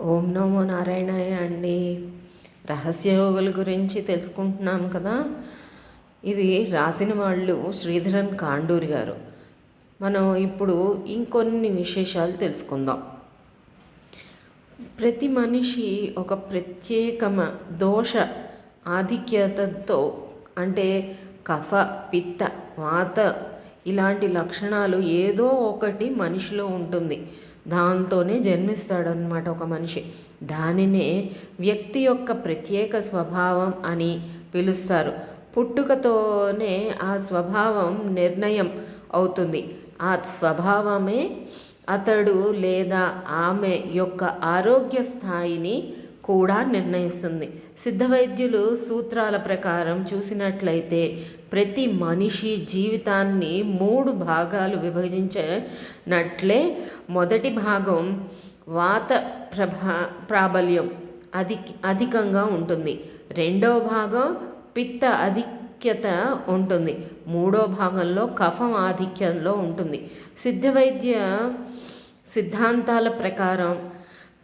ఓం నమో నారాయణాయ అండి. రహస్య యోగుల గురించి తెలుసుకుంటున్నాం కదా. ఇది రాసిన వాళ్ళు శ్రీధరన్ కాండూరి గారు. మనం ఇప్పుడు ఇంకొన్ని విశేషాలు తెలుసుకుందాం. ప్రతి మనిషి ఒక ప్రత్యేకమ దోష ఆధిక్యతతో అంటే కఫ పిత్త వాత ఇలాంటి లక్షణాలు ఏదో ఒకటి మనిషిలో ఉంటుంది. దాంతోనే జన్మిస్తాడనమాట ఒక మనిషి. దానినే వ్యక్తి యొక్క ప్రత్యేక స్వభావం అని పిలుస్తారు. పుట్టుకతోనే ఆ స్వభావం నిర్ణయం అవుతుంది. ఆ స్వభావమే అతడు లేదా ఆమె యొక్క ఆరోగ్య స్థాయిని కూడా నిర్ణయిస్తుంది. సిద్ధ వైద్యులు సూత్రాల ప్రకారం చూసినట్లయితే ప్రతి మనిషి జీవితాన్ని మూడు భాగాలు విభజించినట్లే మొదటి భాగం వాత ప్రభా ప్రాబల్యం అధి అధికంగా ఉంటుంది. రెండవ భాగం పిత్త అధిక్యత ఉంటుంది. మూడో భాగంలో కఫం ఆధిక్యంలో ఉంటుంది. సిద్ధ వైద్య సిద్ధాంతాల ప్రకారం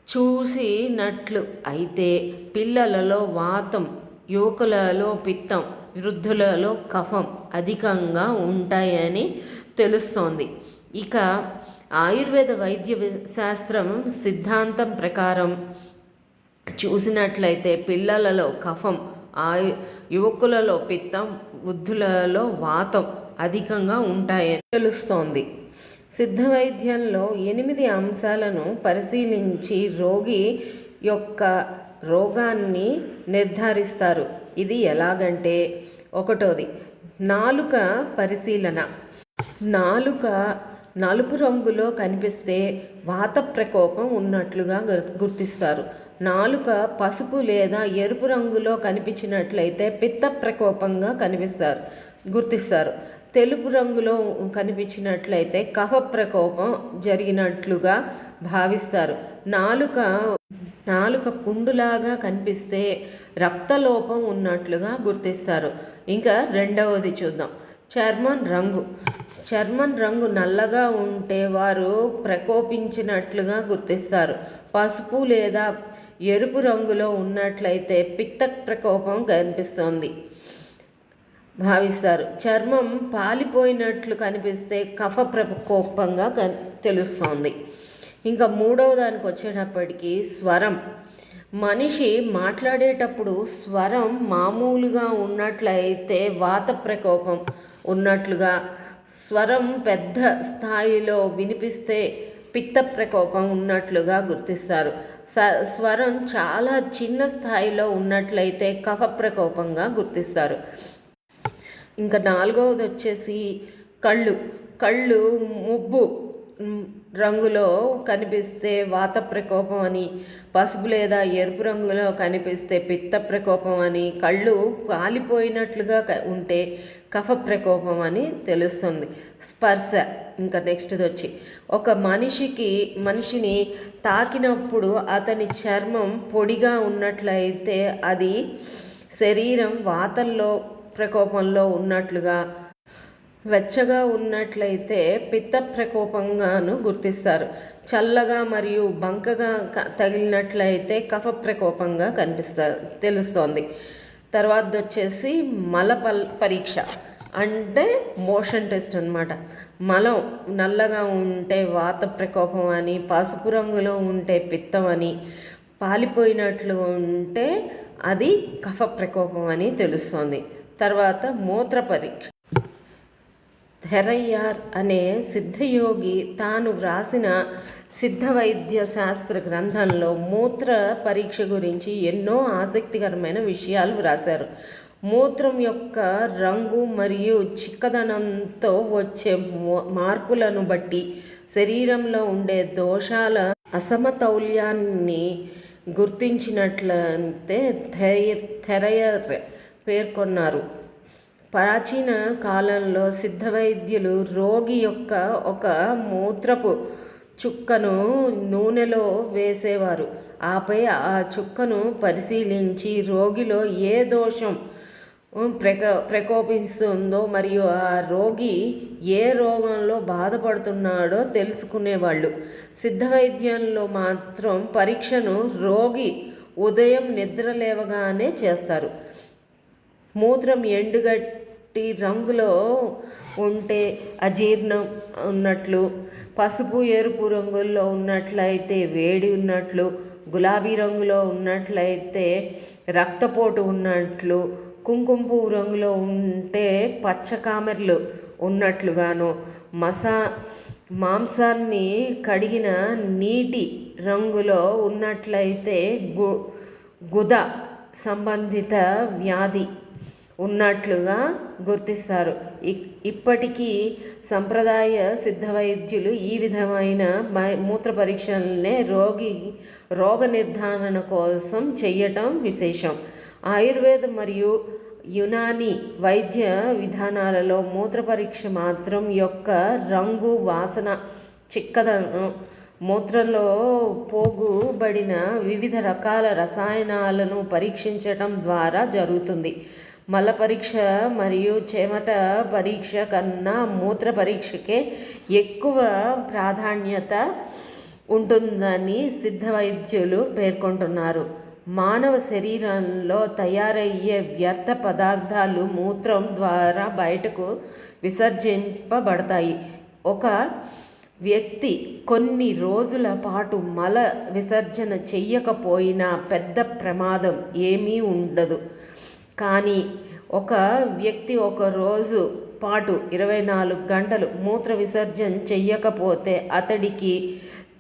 చూసినట్లు అయితే పిల్లలలో వాతం యువకులలో పిత్తం వృద్ధులలో కఫం అధికంగా ఉంటాయని తెలుస్తోంది. ఇక ఆయుర్వేద వైద్య శాస్త్రం సిద్ధాంతం ప్రకారం చూసినట్లయితే పిల్లలలో కఫం ఆయు యువకులలో పిత్తం వృద్ధులలో వాతం అధికంగా ఉంటాయని తెలుస్తోంది. సిద్ధ వైద్యంలో ఎనిమిది అంశాలను పరిశీలించి రోగి యొక్క రోగాన్ని నిర్ధారిస్తారు. ఇది ఎలాగంటే ఒకటోది నాలుక పరిశీలన. నాలుక నలుపు రంగులో కనిపిస్తే వాత ప్రకోపం ఉన్నట్లుగా గుర్తిస్తారు. నాలుక పసుపు లేదా ఎరుపు రంగులో కనిపించినట్లయితే పిత్త ప్రకోపంగా కనిపిస్తారు గుర్తిస్తారు. తెలుపు రంగులో కనిపించినట్లయితే కఫ ప్రకోపం జరిగినట్లుగా భావిస్తారు. నాలుక నాలుక పుండులాగా కనిపిస్తే రక్తలోపం ఉన్నట్లుగా గుర్తిస్తారు. ఇంకా రెండవది చూద్దాం. చర్మం రంగు. చర్మం రంగు నల్లగా ఉంటే వారు ప్రకోపించినట్లుగా గుర్తిస్తారు. పసుపు లేదా ఎరుపు రంగులో ఉన్నట్లయితే పిత్త ప్రకోపం కనిపిస్తోంది. భావిస్తారు. చర్మం పాలిపోయినట్లు కనిపిస్తే కఫ ప్రకోపంగా తెలుస్తోంది. ఇంకా మూడవ దానికి వచ్చేటప్పటికి స్వరం. మనిషి మాట్లాడేటప్పుడు స్వరం మామూలుగా ఉన్నట్లయితే వాత ప్రకోపం ఉన్నట్లుగా స్వరం పెద్ద స్థాయిలో వినిపిస్తే పిత్త ప్రకోపం ఉన్నట్లుగా గుర్తిస్తారు. స్వరం చాలా చిన్న స్థాయిలో ఉన్నట్లయితే కఫ ప్రకోపంగా గుర్తిస్తారు. ఇంకా నాలుగవది వచ్చేసి కళ్ళు. కళ్ళు ముబ్బు రంగులో కనిపిస్తే వాత ప్రకోపం అని పసుపు లేదా ఎరుపు రంగులో కనిపిస్తే పిత్త ప్రకోపం అని కళ్ళు కాలిపోయినట్లుగా ఉంటే కఫ ప్రకోపం అని తెలుస్తుంది. స్పర్శ. ఇంకా నెక్స్ట్ది వచ్చి ఒక మనిషికి మనిషిని తాకినప్పుడు అతని చర్మం పొడిగా ఉన్నట్లయితే అది శరీరం వాతల్లో ప్రకోపంలో ఉన్నట్లుగా వెచ్చగా ఉన్నట్లయితే పిత్త ప్రకోపంగాను గుర్తిస్తారు. చల్లగా మరియు బంకగా తగిలినట్లయితే కఫ ప్రకోపంగా కనిపిస్తారు తెలుస్తోంది. తర్వాత వచ్చేసి మల పరీక్ష. అంటే మోషన్ టెస్ట్ అనమాట మలం నల్లగా ఉంటే వాత ప్రకోపం అని పసుపు రంగులో ఉంటే పిత్తం అని పాలిపోయినట్లు ఉంటే అది కఫ ప్రకోపం అని తెలుస్తుంది. తర్వాత మూత్ర పరీక్ష థెరయ్యార్ అనే సిద్ధయోగి తాను వ్రాసిన సిద్ధ వైద్య శాస్త్ర గ్రంథంలో మూత్ర పరీక్ష గురించి ఎన్నో ఆసక్తికరమైన విషయాలు వ్రాశారు. మూత్రం యొక్క రంగు మరియు చిక్కదనంతో వచ్చే మార్పులను బట్టి శరీరంలో ఉండే దోషాల అసమతౌల్యాన్ని గుర్తించినట్లయితే థెరయర్ పేర్కొన్నారు. ప్రాచీన కాలంలో సిద్ధ వైద్యులు రోగి యొక్క ఒక మూత్రపు చుక్కను నూనెలో వేసేవారు. ఆపై ఆ చుక్కను పరిశీలించి రోగిలో ఏ దోషం ప్రక ప్రకోపిస్తుందో మరియు ఆ రోగి ఏ రోగంలో బాధపడుతున్నాడో తెలుసుకునేవాళ్ళు. సిద్ధ వైద్యంలో మాత్రం పరీక్షను రోగి ఉదయం నిద్ర లేవగానే చేస్తారు. మూత్రం ఎండుగట్టి రంగులో ఉంటే అజీర్ణం ఉన్నట్లు పసుపు ఎరుపు రంగుల్లో ఉన్నట్లయితే వేడి ఉన్నట్లు గులాబీ రంగులో ఉన్నట్లయితే రక్తపోటు ఉన్నట్లు కుంకుమ పువ్వు రంగులో ఉంటే పచ్చకామెర్లు ఉన్నట్లుగాను మసా మాంసాన్ని కడిగిన నీటి రంగులో ఉన్నట్లయితే గు గుద సంబంధిత వ్యాధి ఉన్నట్లుగా గుర్తిస్తారు. ఇప్పటికీ సంప్రదాయ సిద్ధ వైద్యులు ఈ విధమైన మూత్ర పరీక్షలనే రోగి రోగ నిర్ధారణ కోసం చేయటం విశేషం. ఆయుర్వేద మరియు యునాని వైద్య విధానాలలో మూత్ర పరీక్ష మాత్రం యొక్క రంగు వాసన చిక్కదనం మూత్రంలో పోగుబడిన వివిధ రకాల రసాయనాలను పరీక్షించటం ద్వారా జరుగుతుంది. మల పరీక్ష మరియు చెమట పరీక్ష కన్నా మూత్ర పరీక్షకే ఎక్కువ ప్రాధాన్యత ఉంటుందని సిద్ధ వైద్యులు పేర్కొంటున్నారు. మానవ శరీరంలో తయారయ్యే వ్యర్థ పదార్థాలు మూత్రం ద్వారా బయటకు విసర్జింపబడతాయి. ఒక వ్యక్తి కొన్ని రోజుల పాటు మల విసర్జన చెయ్యకపోయినా పెద్ద ప్రమాదం ఏమీ ఉండదు. కానీ ఒక వ్యక్తి ఒక రోజు పాటు ఇరవై నాలుగు గంటలు మూత్ర విసర్జన చెయ్యకపోతే అతడికి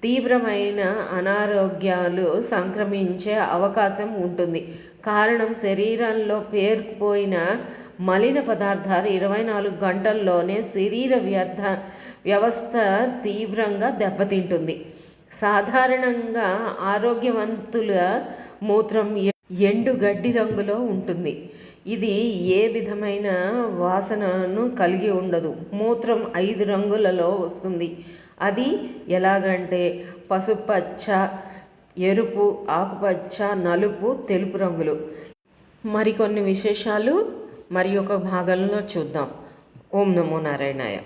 తీవ్రమైన అనారోగ్యాలు సంక్రమించే అవకాశం ఉంటుంది. కారణం శరీరంలో పేరుకుపోయిన మలిన పదార్థాలు ఇరవై నాలుగు గంటల్లోనే శరీర వ్యర్థ వ్యవస్థ తీవ్రంగా దెబ్బతింటుంది. సాధారణంగా ఆరోగ్యవంతుల మూత్రం ఎండు గడ్డి రంగులో ఉంటుంది. ఇది ఏ విధమైన వాసనను కలిగి ఉండదు. మూత్రం ఐదు రంగులలో వస్తుంది. అది ఎలాగంటే పసుపచ్చ ఎరుపు ఆకుపచ్చ నలుపు తెలుపు రంగులు. మరికొన్ని విశేషాలు మరి ఒక భాగంలో చూద్దాం. ఓం నమో నారాయణాయ.